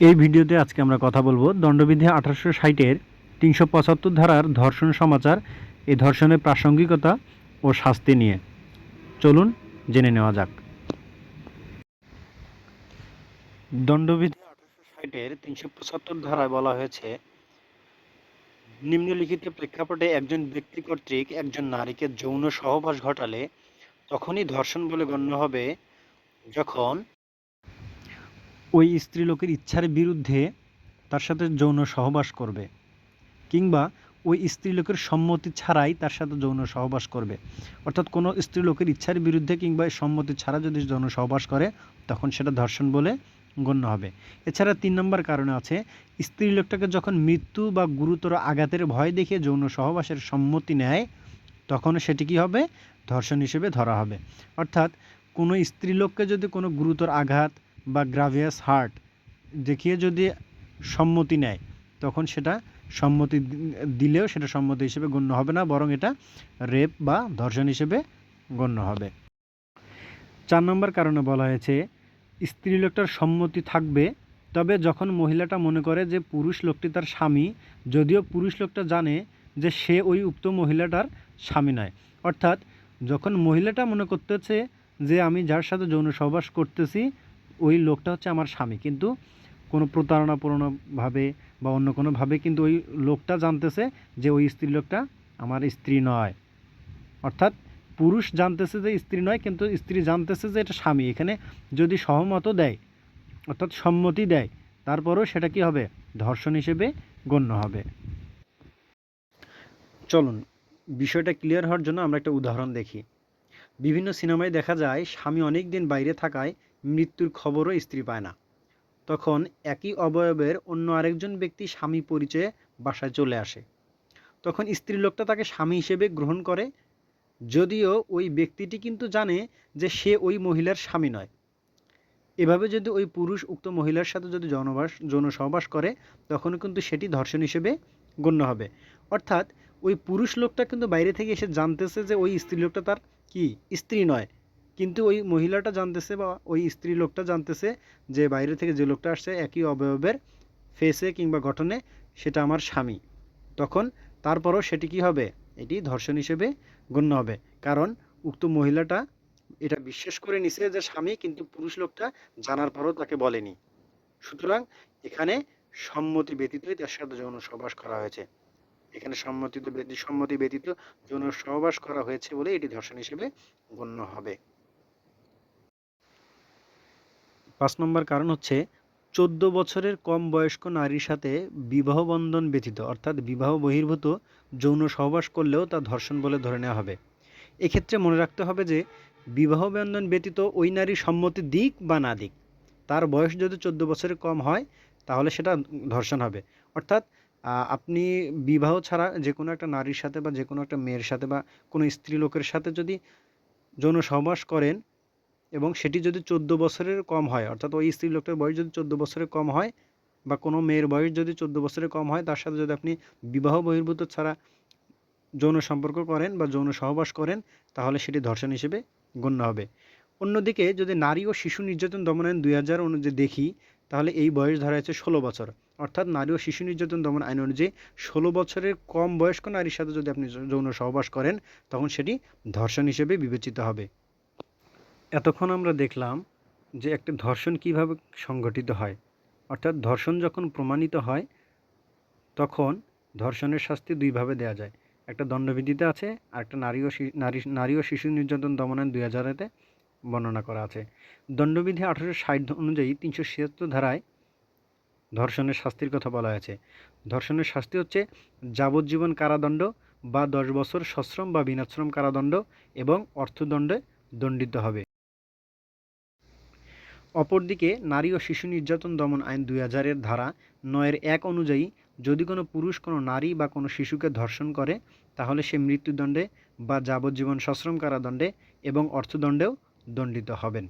এই ভিডিওতে আজকে আমরা কথা বলব দণ্ডবিধি আঠারোশো ষাটের তিনশো পঁচাত্তর ধারার ধর্ষণ সমাচার, এই ধর্ষণের প্রাসঙ্গিকতা ও শাস্তি নিয়ে। চলুন জেনে নেওয়া যাক। দণ্ডবিধি আঠারোশো ষাটের তিনশো পঁচাত্তর ধারায় বলা হয়েছে, নিম্নলিখিত প্রেক্ষাপটে একজন ব্যক্তি কর্তৃক একজন নারীকে যৌন সহবাস ঘটালে তখনই ধর্ষণ বলে গণ্য হবে যখন ওই স্ত্রীলোকের ইচ্ছার বিরুদ্ধে তার সাথে যৌন সহবাস করবে কিংবা ওই স্ত্রীলোকের সম্মতি ছাড়াই তার সাথে যৌন সহবাস করবে। অর্থাৎ কোনো স্ত্রীলোকের ইচ্ছার বিরুদ্ধে কিংবা সম্মতি ছাড়া যদি যৌন সহবাস করে, তখন সেটা ধর্ষণ বলে গণ্য হবে। এছাড়া তিন নম্বর কারণে আছে, স্ত্রীলোকটাকে যখন মৃত্যু বা গুরুতর আঘাতের ভয় দেখে যৌন সহবাসের সম্মতি নেয়, তখন সেটি কী হবে? ধর্ষণ হিসেবে ধরা হবে। অর্থাৎ কোনো স্ত্রীলোককে যদি কোনো গুরুতর আঘাত বা গ্রাভিয়াস হার্ট দেখিয়ে যদি সম্মতি নেয়, তখন সেটা সম্মতি দিলেও সেটা সম্মতি হিসেবে গণ্য হবে না, বরং এটা রেপ বা ধর্ষণ হিসেবে গণ্য হবে। চার নম্বর কারণে বলা হয়েছে, স্ত্রী লোকটার সম্মতি থাকবে, তবে যখন মহিলাটা মনে করে যে পুরুষ লোকটি তার স্বামী, যদিও পুরুষ লোকটা জানে যে সে ওই উক্ত মহিলাটার স্বামী নয়। অর্থাৎ যখন মহিলাটা মনে করতেছে যে আমি যার সাথে যৌন সহবাস করতেছি ওই লোকটা হচ্ছে আমার স্বামী। কিন্তু কোনো প্রতারণাপূর্ণভাবে বা অন্য কোনোভাবে কিন্তু ওই লোকটা জানতেছে যে ওই স্ত্রী লোকটা আমার স্ত্রী নয়। অর্থাৎ পুরুষ জানতেছে যে স্ত্রী নয়, কিন্তু স্ত্রী জানতেছে যে এটা স্বামী। এখানে যদি সহমত দেয়, অর্থাৎ সম্মতি দেয়, তারপরেও সেটা কি হবে? ধর্ষণ হিসেবে গণ্য হবে। চলুন, বিষয়টা ক্লিয়ার হওয়ার জন্য আমরা একটা উদাহরণ দেখি। বিভিন্ন সিনেমায় দেখা যায়, স্বামী অনেক দিন বাইরে থাকায় মৃত্যুর খবরও স্ত্রী পায় না। তখন একই অবয়বের অন্য আরেকজন ব্যক্তি স্বামী পরিচয়ে বাসায় চলে আসে। তখন স্ত্রী লোকটা তাকে স্বামী হিসেবে গ্রহণ করে। যদিও ওই ব্যক্তিটি কিন্তু জানে যে সে ওই মহিলার স্বামী নয়। এভাবে যদি ওই পুরুষ উক্ত মহিলার সাথে যদি জনবাস যৌন সহবাস করে তখন কিন্তু সেটি ধর্ষণ হিসেবে গণ্য হবে। অর্থাৎ ওই পুরুষ লোকটা কিন্তু বাইরে থেকে এসে জানতেছে যে ওই স্ত্রী লোকটা তার কি? স্ত্রী নয়। কিন্তু ওই মহিলাটা জানতেছে বা ওই স্ত্রী লোকটা জানতেছে যে বাইরে থেকে যে লোকটা আসছে একই অবয়বের ফেসে কিংবা গঠনে সেটা আমার স্বামী। তখন তারপরও সেটি কি হবে? এটি ধর্ষণ হিসেবে গণ্য হবে। কারণ উক্ত মহিলাটা এটা বিশ্বাস করে নিছে যে স্বামী কিন্তু পুরুষ লোকটা জানার পরও তাকে বলেনি। সুতরাং এখানে সম্মতি ব্যতীতই তার সাথে যৌন সহবাস করা হয়েছে। এখানে সম্মতি সম্মতি ব্যতীত যৌন সহবাস করা হয়েছে বলে এটি ধর্ষণ হিসেবে গণ্য হবে। পাঁচ নম্বর কারণ হচ্ছে চোদ্দ বছরের কম বয়স্ক নারীর সাথে বিবাহ বন্ধন ব্যতীত, অর্থাৎ বিবাহ বহির্ভূত যৌন সহবাস করলেও তা ধর্ষণ বলে ধরে নেওয়া হবে। এক্ষেত্রে মনে রাখতে হবে যে বিবাহ বন্ধন ব্যতীত ওই নারীর সম্মতি দিক বা না দিক। তার বয়স যদি চোদ্দ বছরের কম হয়, তাহলে সেটা ধর্ষণ হবে। অর্থাৎ আপনি বিবাহ ছাড়া যে কোনো একটা নারীর সাথে বা যে কোনো একটা মেয়ের সাথে বা কোনো স্ত্রী লোকের সাথে যদি যৌন সহবাস করেন এবং সেটি যদি চোদ্দ বছরের কম হয়, অর্থাৎ ওই স্ত্রী লোকটার বয়স যদি চোদ্দ বছরের কম হয় বা কোনো মেয়ের বয়স যদি চোদ্দ বছরের কম হয়, তার সাথে যদি আপনি বিবাহ বহির্ভূত ছাড়া যৌন সম্পর্ক করেন বা যৌন সহবাস করেন, তাহলে সেটি ধর্ষণ হিসেবে গণ্য হবে। অন্যদিকে যদি নারী ও শিশু নির্যাতন দমন আইন দুই হাজার অনুযায়ী দেখি, তাহলে এই বয়স ধরা হয়েছে ষোলো বছর। অর্থাৎ নারী ও শিশু নির্যাতন দমন আইন অনুযায়ী ষোলো বছরের কম বয়স্ক নারীর সাথে যদি আপনি যৌন সহবাস করেন, তখন সেটি ধর্ষণ হিসেবে বিবেচিত হবে। এতক্ষণ আমরা দেখলাম যে একটা ধর্ষণ কীভাবে সংঘটিত হয়। অর্থাৎ ধর্ষণ যখন প্রমাণিত হয়, তখন ধর্ষণের শাস্তি দুইভাবে দেওয়া যায়। একটা দণ্ডবিধিতে আছে, আর একটা নারী ও নারী নারী ও শিশু নির্যাতন দমন আইন দুই হাজারেতে বর্ণনা করা আছে। দণ্ডবিধি আঠারোশো ষাট অনুযায়ী তিনশো ছিয়াত্তর ধারায় ধর্ষণের শাস্তির কথা বলা হয়েছে। ধর্ষণের শাস্তি হচ্ছে যাবজ্জীবন কারাদণ্ড বা দশ বছর সশ্রম বা বিনাশ্রম কারাদণ্ড এবং অর্থদণ্ডে দণ্ডিত হবে। অপরদিকে নারী ও শিশু নির্যাতন দমন আইন দুই হাজারের ধারা নয়ের এক অনুযায়ী যদি কোনো পুরুষ, কোনো নারী বা কোনো শিশুকে ধর্ষণ করে, তাহলে সে মৃত্যুদণ্ডে বা যাবজ্জীবন সশ্রম কারাদণ্ডে এবং অর্থদণ্ডেও দণ্ডিত হবেন।